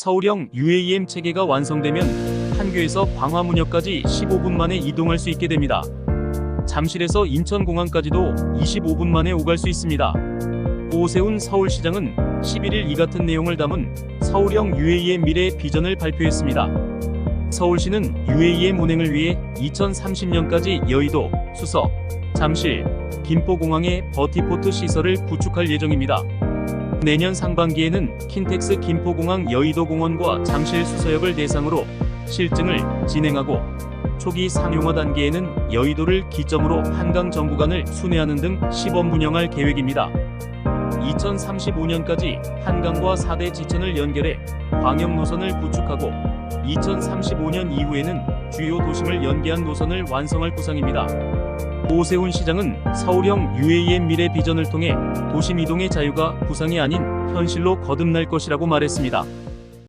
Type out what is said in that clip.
서울형 UAM 체계가 완성되면 판교에서 광화문역까지 15분 만에 이동할 수 있게 됩니다. 잠실에서 인천공항까지도 25분 만에 오갈 수 있습니다. 오세훈 서울시장은 11일 이 같은 내용을 담은 서울형 UAM 미래 비전을 발표했습니다. 서울시는 UAM 운행을 위해 2030년까지 여의도, 수서, 잠실, 김포공항에 버티포트 시설을 구축할 예정입니다. 내년 상반기에는 킨텍스 김포공항 여의도공원과 잠실 수서역을 대상으로 실증을 진행하고 초기 상용화 단계에는 여의도를 기점으로 한강 전 구간을 순회하는 등 시범 운영할 계획입니다. 2035년까지 한강과 4대 지천을 연결해 광역 노선을 구축하고 2035년 이후에는 주요 도심을 연계한 노선을 완성할 구상입니다. 오세훈 시장은 서울형 UAM 미래 비전을 통해 도심 이동의 자유가 구상이 아닌 현실로 거듭날 것이라고 말했습니다.